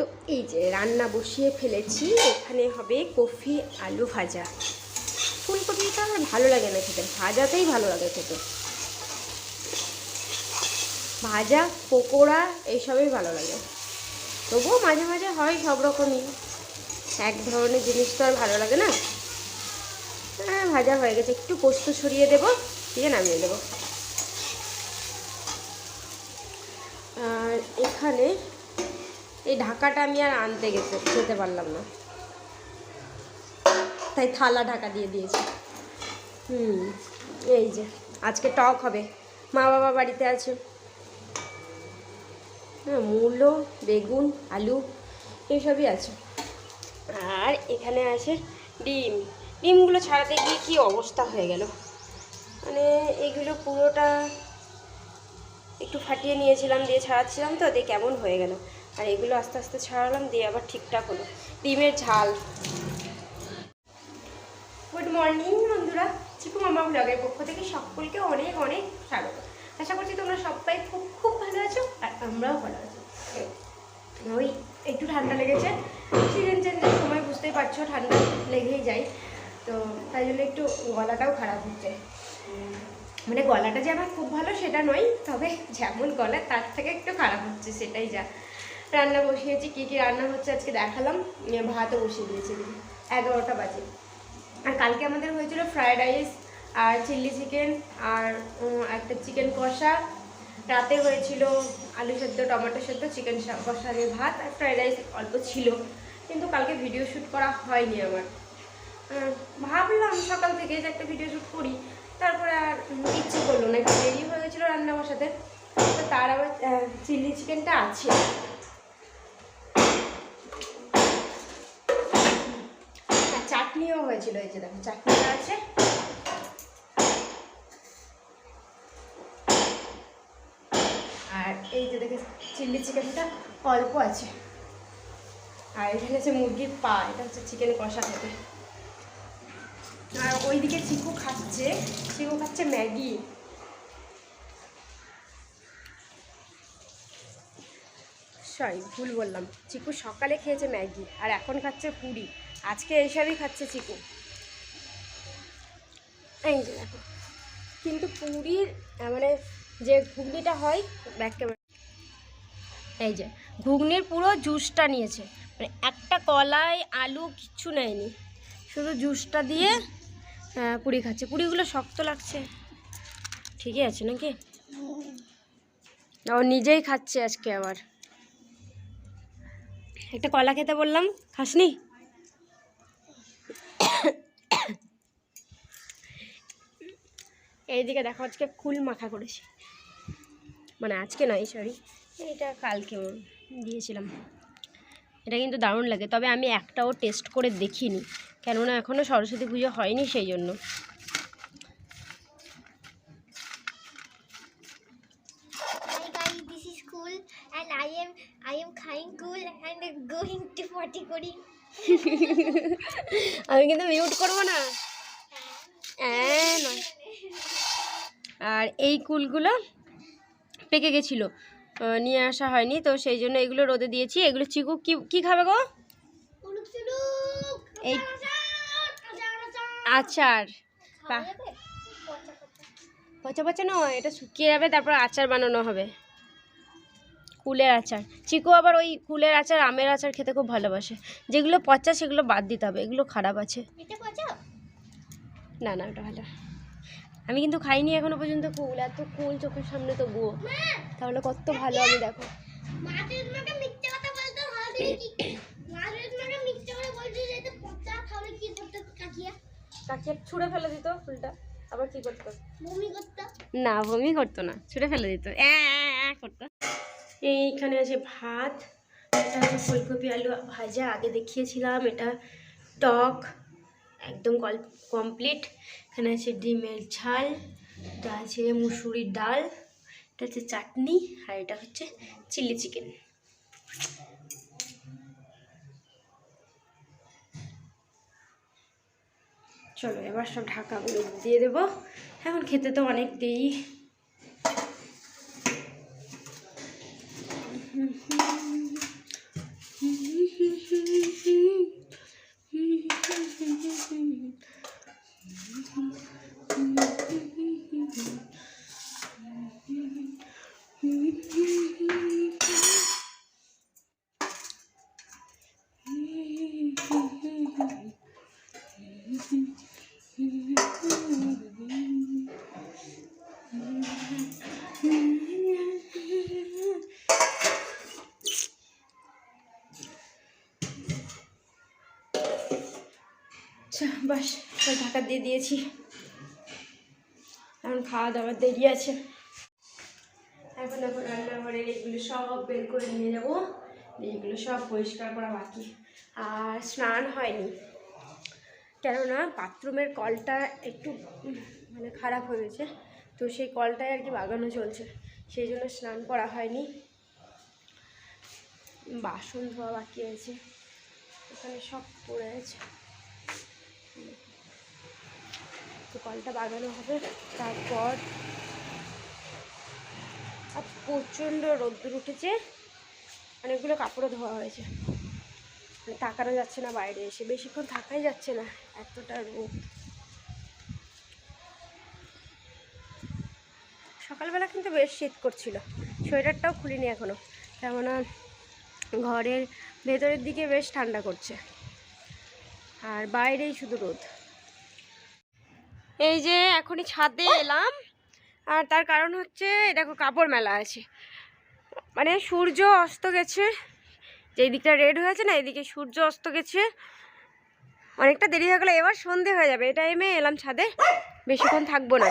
তো এই যে রান্না বসিয়ে ফেলেছি, এখানে হবে কফি আলু ভাজা। ফুলকপিটা আমার ভালো লাগে না খেতে, ভাজাতেই ভালো লাগে খেতে। ভাজা, পকোড়া, এইসবই ভালো লাগে। তবুও মাঝে মাঝে হয় সব রকমই। এক ধরনের জিনিস তো আর ভালো লাগে না। হ্যাঁ ভাজা হয়ে গেছে। একটু পোস্ত ছড়িয়ে দেবো, দিয়ে নামিয়ে দেবো। আর এখানে এই ঢাকাটা আমি আর আনতে গেছে, যেতে পারলাম না। তাই থালা ঢাকা দিয়ে দিয়েছি। হুম, এই যে, আজকে টক হবে। মা বাবা বাড়িতে আছে। হ্যাঁ মূলো, বেগুন, আলু এইসবই আছে। আর এখানে আছে ডিম। ডিমগুলো ছাড়াতে গিয়ে কী অবস্থা হয়ে গেল? মানে এগুলো পুরোটা একটু ফাটিয়ে নিয়েছিলাম, দিয়ে ছাড়াচ্ছিলাম তো, দিয়ে কেমন হয়ে গেল? আর এগুলো আস্তে আস্তে ছাড়ালাম, দিয়ে আবার ঠিকঠাক হলো। ডিমের ঝাল। গুড মর্নিং বন্ধুরা। চিকু মামা ব্লগের পক্ষ থেকে সকলকে অনেক অনেক স্বাগত। আশা করছি তোমরা সবাই খুব খুব ভালো আছো, আর আমরাও ভালো আছি। ওই, একটু ঠান্ডা লেগেছে। সিজন চেঞ্জের সময় বুঝতেই পারছ, ঠান্ডা লেগেই যায়। তো তাই জন্য একটু গলাটাও খারাপ হচ্ছে। মানে গলাটা যে আমার খুব ভালো সেটা নয়, তবে যেমন গলা, তার থেকে একটু খারাপ হচ্ছে, সেটাই যা। রান্না বসিয়েছি, কী কী রান্না হচ্ছে আজকে দেখালাম। ভাতও বসিয়ে দিয়েছি এগারোটা বাজে। আর কালকে আমাদের হয়েছিল ফ্রায়েড রাইস আর চিলি চিকেন আর একটা চিকেন কষা। রাতে হয়েছিল আলু সেদ্ধ, টমেটো সেদ্ধ চিকেন কষা দিয়ে ভাত আর ফ্রায়েড রাইস অল্প ছিল। কিন্তু কালকে ভিডিও শ্যুট করা হয়নি আমার। ভাবলাম সকাল থেকে যে একটা ভিডিও শ্যুট করি। তারপরে আর ইচ্ছে করল না একটু দেরি হয়ে গেছিল রান্না বসাতে। তো তার আবার চিলি চিকেনটা আছে আর চাটনিও হয়েছিল, এই যে দেখো, চাটনিটা আছে। আর এই যে দেখে, চিলি চিকেনটা অল্প আছে। আর এখানে আছে মুরগির পা, এটা হচ্ছে চিকেন কষা খেতে। আর ওইদিকে চিকু খাচ্ছে চিকু খাচ্ছে ম্যাগি। সরি, ভুল বললাম। চিকু সকালে খেয়েছে ম্যাগি, আর এখন খাচ্ছে পুরি। আজকে এইসবই খাচ্ছে চিকু। এই যে দেখো। কিন্তু পুরীর মানে যে ঘুগনিটা হয় ব্যাক ক্যামেরা এই যে, ঘুগনির পুরো জুসটা নিয়েছে। মানে একটা কলাই, আলু কিচ্ছু নেয়নি। শুধু জুসটা দিয়ে পুরি খাচ্ছে। পুরিগুলো শক্ত লাগছে। ঠিকই আছে নাকি? ও নিজেই খাচ্ছে আজকে আবার। একটা কলা খেতে বললাম। খাসনি? এইদিকে দেখো আজকে কুল মাখা করেছি। মানে আজকে নয় সরি এটা কালকে দিয়েছিলাম। এটা কিন্তু দারুণ লাগে তবে আমি একটাও টেস্ট করে দেখিনি। কেননা এখনও সরস্বতী পুজো হয়নি সেই জন্য। আমি কিন্তু মিউট করব না? হ্যাঁ নয়। আর এই কুলগুলো পেকে গেছিল। নিয়ে আসা হয়নি তো সেই জন্য এগুলো রোদে দিয়েছি। এগুলো চিকু কি কি খাবে গো? এই আচার। পচা পচা। নয় এটা শুকিয়ে যাবে তারপর আচার বানানো হবে। কুলের আচার। চিকু আবার ওই কুলের আচার আমের আচার খেতে খুব ভালোবাসে। যেগুলো পচা সেগুলো বাদ দিতে হবে এগুলো খারাপ আছে। না না ওটা ভালো। আমি কিন্তু খাইনি এখনও পর্যন্ত কুল এত কুল চোখের সামনে তো গুয়ো তাহলে কত ভালো আমি দেখো। কাকিয়া? ছুঁড়ে ফেলে দিত ফুলটা আবার কি করতো? বমি করতে? না বমি করতো না ছুঁড়ে ফেলে দিত। করতো। এইখানে আছে ভাত এটা ফুলকপি আলু ভাজা আগে দেখিয়েছিলাম এটা টক একদম কমপ্লিট এখানে আছে ডিমের ঝাল, এটা আছে মুসুরির ডাল, এটা হচ্ছে চাটনি, আর এটা হচ্ছে চিলি চিকেন। চলো এবার সব ঢাকাগুলো দিয়ে দেবো। এখন খেতে তো অনেক দেরি। ঢাকা দিয়ে দিয়েছি। এখন খাওয়া দাওয়ার দেরি আছে। এখন দেখো রান্নাঘরের এগুলো সব বের করে নিয়ে যাব। এগুলো সব পরিষ্কার করা বাকি। আর স্নান হয়নি। কেননা বাথরুমের কলটা একটু মানে খারাপ হয়ে গেছে। তো সেই কলটাই আর কি বাগানো চলছে। সেই জন্য স্নান করা হয়নি। বাসন ধোয়া বাকি আছে। এখানে সব পড়ে আছে। তো কলটা বাগানো হবে। তারপর আর প্রচণ্ড রোদ্দুর উঠেছে। অনেকগুলো কাপড়ও ধোয়া হয়েছে। মানে তাকানো যাচ্ছে না বাইরে এসে। বেশিক্ষণ থাকাই যাচ্ছে না এতটা রোদ। সকালবেলা কিন্তু বেশ শীত করছিল। সোয়েটারটাও খুলিনি এখনও। কেননা ঘরের ভেতরের দিকে বেশ ঠান্ডা করছে। আর বাইরেই শুধু রোদ। এই যে এখনই ছাদে এলাম। আর তার কারণ হচ্ছে দেখো কাপড় মেলা আছে। মানে সূর্য অস্ত গেছে। যেই দিকটা রেড হয়েছে না এদিকে সূর্য অস্ত গেছে। অনেকটা দেরি হয়ে গেলো এবার সন্ধে হয়ে যাবে। এই টাইমে এলাম ছাদে। বেশিক্ষণ থাকব না।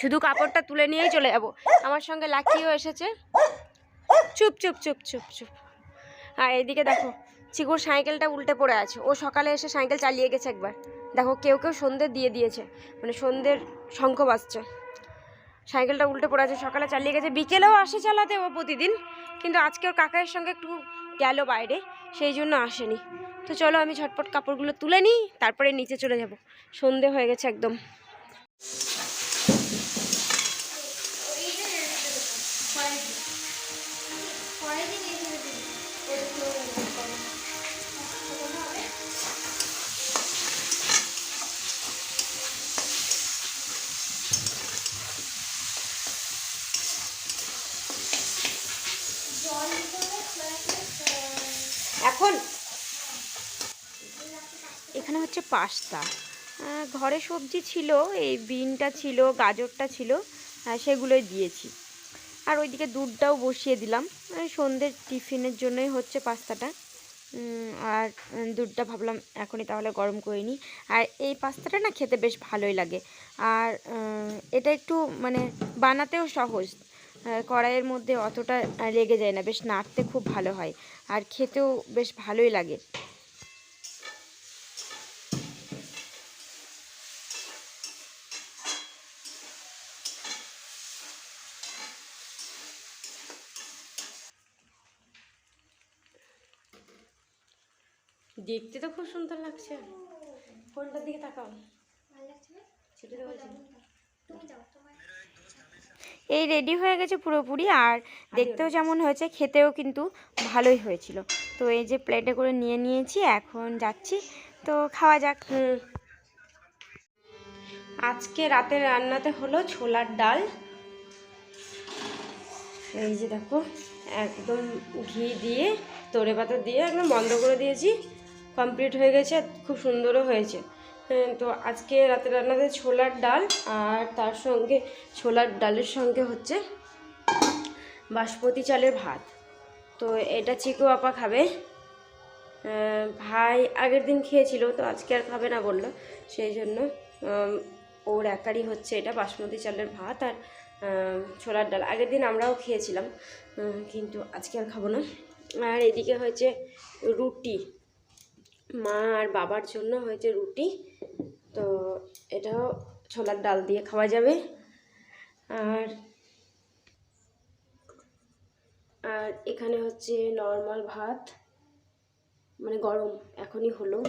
শুধু কাপড়টা তুলে নিয়েই চলে যাব। আমার সঙ্গে লাকিও এসেছে। চুপ চুপ চুপ চুপ চুপ। আর এইদিকে দেখো, চিকুর সাইকেলটা উল্টে পড়ে আছে। ও সকালে এসে সাইকেল চালিয়ে গেছে একবার। দেখো, কেউ কেউ সন্ধ্যে দিয়ে দিয়েছে। মানে সন্ধ্যের শঙ্খ বাজছে সাইকেলটা উল্টে পড়ে আছে, সকালে চালিয়ে গেছে। বিকেলেও আসে চালাতে ও প্রতিদিন, কিন্তু আজকে ওর কাকায়ের সঙ্গে একটু গেল বাইরে, সেই জন্য আসেনি। তো চলো, আমি ঝটপট কাপড়গুলো তুলে নিই, তারপরে নিচে চলে যাব। সন্ধে হয়ে গেছে একদম। হচ্ছে পাস্তা। ঘরে সবজি ছিল, এই বিনটা ছিল, গাজরটা ছিল সেগুলোই দিয়েছি। আর ওইদিকে দুধটাও বসিয়ে দিলাম। সন্ধ্যের টিফিনের জন্যই হচ্ছে পাস্তাটা। আর দুধটা ভাবলাম এখনই তাহলে গরম করে নিই। আর এই পাস্তাটা না খেতে বেশ ভালোই লাগে। আর এটা একটু মানে বানাতেও সহজ। কড়াইয়ের মধ্যে অতটা লেগে যায় না, বেশ নাড়তে খুব ভালো হয়। আর খেতেও বেশ ভালোই লাগে। দেখতে তো খুব সুন্দর লাগছে। কোনটার দিকে তাকাও। এই রেডি হয়ে গেছে পুরোপুরি আর দেখতেও যেমন হয়েছে খেতেও কিন্তু ভালোই হয়েছিল। তো এই যে প্লেটে করে নিয়ে নিয়েছি এখন যাচ্ছি। তো খাওয়া যাক। আজকে রাতের রান্নাতে হলো ছোলার ডাল। এই যে দেখো একদম ঘি দিয়ে তোরে পাতা দিয়ে একদম বন্ধ করে দিয়েছি। কমপ্লিট হয়ে গেছে খুব সুন্দরও হয়েছে। হ্যাঁ, তো আজকে রাতের রান্নাতে ছোলার ডাল আর তার সঙ্গে ছোলার ডালের সঙ্গে হচ্ছে বাসমতি চালের ভাত। তো এটা চিকু আপা খাবে। ভাই আগের দিন খেয়েছিল তো আজকে আর খাবে না বলল। সেই জন্য ওর একারই হচ্ছে এটা বাসমতি চালের ভাত আর ছোলার ডাল। আগের দিন আমরাও খেয়েছিলাম কিন্তু আজকে আর খাব না। আর এদিকে হয়েছে রুটি। মা আর বাবার জন্য হয়েছে রুটি। তো এটাও ছোলার ডাল দিয়ে খাওয়া যাবে। আর আর এখানে হচ্ছে নর্মাল ভাত। মানে গরম, এখনই হলো।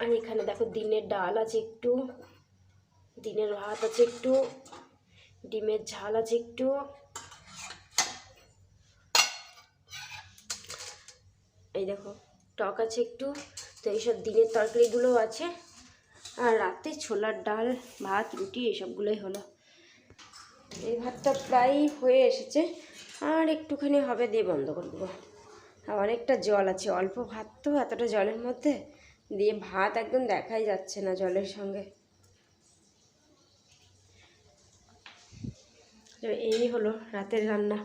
আর এখানে দেখো দিনের ডাল আছে একটু, দিনের ভাত আছে একটু, ডিমের ঝাল আছে একটু। এই দেখো। টক আছে একটু, তো এইসব দিনের তরকারিগুলো আছে। আর রাতে ছোলার ডাল, ভাত, রুটি এইসবগুলোই হলো। এই ভাতটা প্রায় হয়ে এসেছে। আর একটুখানি হবে দিয়ে বন্ধ করে দেবো। অনেকটা জল আছে, অল্প ভাত তো, এতটা জলের মধ্যে দিয়ে ভাত একদম দেখাই যাচ্ছে না জলের সঙ্গে। এই হলো রাতের রান্না।